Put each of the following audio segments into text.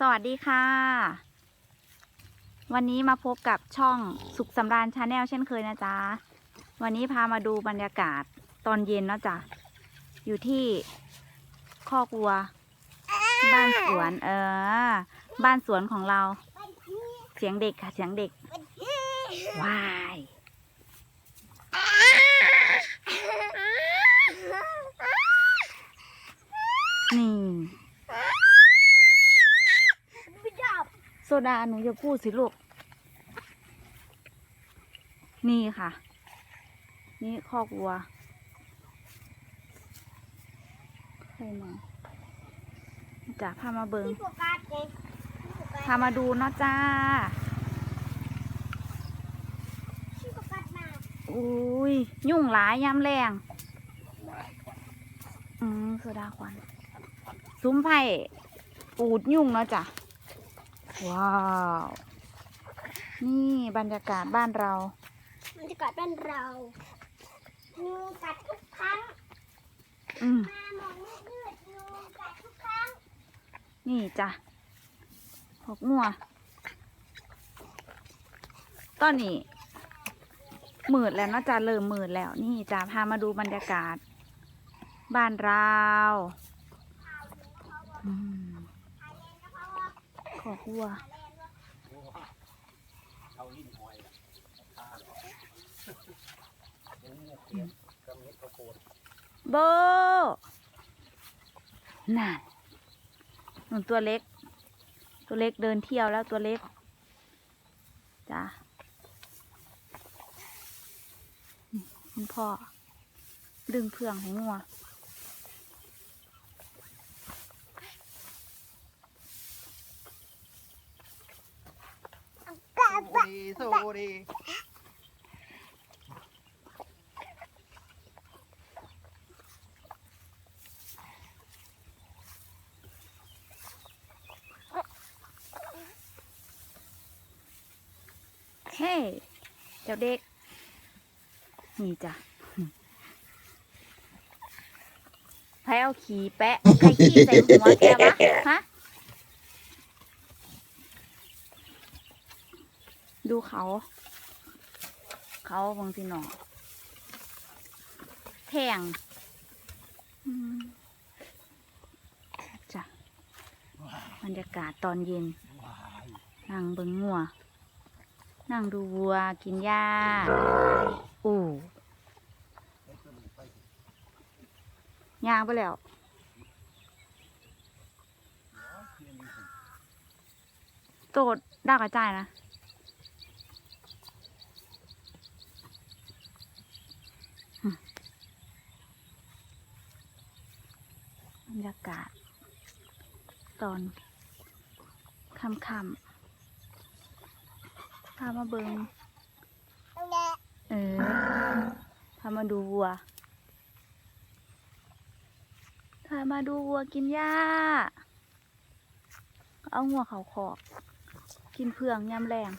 สวัสดีค่ะ วันนี้มาพบกับช่องสุขสำราญชาแนลเช่นเคยนะจ๊ะ วันนี้พามาดูบรรยากาศตอนเย็นเนาะจ๊ะ อยู่ที่คอกวัว บ้านสวน เออ บ้านสวนของเรา เสียงเด็กค่ะ เสียงเด็ก ว้าย นี่ โซ ดาหนูอย่าพูดสิลูก นี่ค่ะ นี่คอกวัวเคยมาจ้ะพามาเบิงที่โฟกัสไงพามาดูเนาะจ้าที่โฟกัสมาอุ้ย ยุ่งหลายยามแรง อืมโซดาควันซุ้มไผ่ปูดยุ่งเนาะจ้ะ ว้าว นี่บรรยากาศบ้านเรามันจะกัดบ้านเรางูกัดทุกครั้งอืมมามองมืดๆงูกัดทุกครั้งนี่จ้ะหกงัวตอนนี้มืดแล้วเนาะจ้ะเริ่มมืดแล้วนี่จ้ะพามาดูบรรยากาศ บ้านเราอืมข อกวัวโบนั่นหนุนตัวเล็ก ตัวเล็กเดินเที่ยวแล้วตัวเล็ก จ้ะคุณพ่อดึงเพื่องให้งัว กัด สูดีสู้ดีเฮ้เจ้าเด็ก นี่จ้ะใครเอาขี่แปะใครขี่ใส่หัวแกวะฮะ ดูเขา เขาบางทีหนอแทงจ้ะบรรยากาศตอนเย็น นั่งเบิ่งงัว นั่งดูวัวกินหญ้า อู้ย่างไปแล้วโตดดากระจายนะ รยากาศ ตอนค่ำๆพามาเบิงเออพามาดูวัวพามาดูวัวกินหญ้า เอาหัวเขาขอบ กินเพืองยำแรง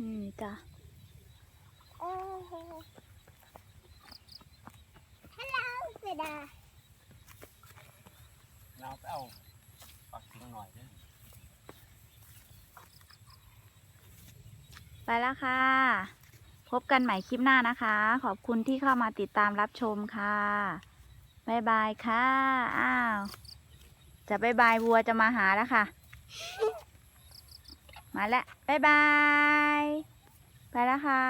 นี่จ้ะ ลโหลเสดาเราไปเอาปักทิ้งหน่อยเด้อไปแล้วค่ะ พบกันใหม่คลิปหน้านะคะ ขอบคุณที่เข้ามาติดตามรับชมค่ะ บ๊ายบายค่ะ อ้าว จะบ๊ายบายวัวจะมาหาแล้วค่ะ มาแล้วบ๊ายบาย ไปแล้วค่ะ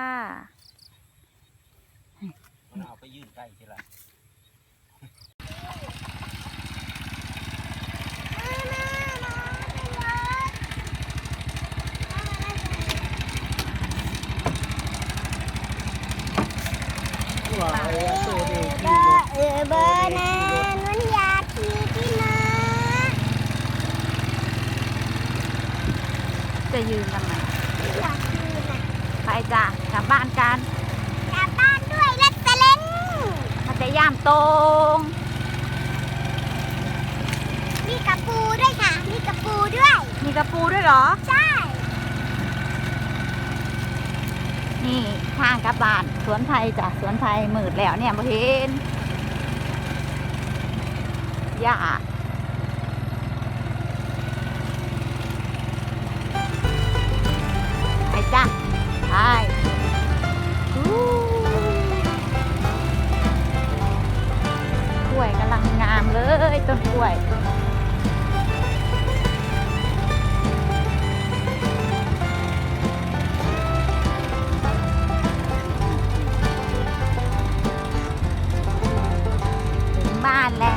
มันเอาไปยื่นใกล้ทีละว้า จะยืนทำไมอยากขี่นะไปจ้ะกลับบ้านกัน กลับบ้านด้วยรถสเล้งมาแต่ย่ามตรง มีกระปูด้วยค่ะ มีกระปูด้วย มีกระปูด้วยเหรอ ใช่ นี่ทางกระบานสวนไทยจ้ะสวนไทยหมืดแล้วเนี่ยบเห็นหญ้าไปจ้ะไปกล้วยกำลังงามเลยต้นกล้วยานแล้ว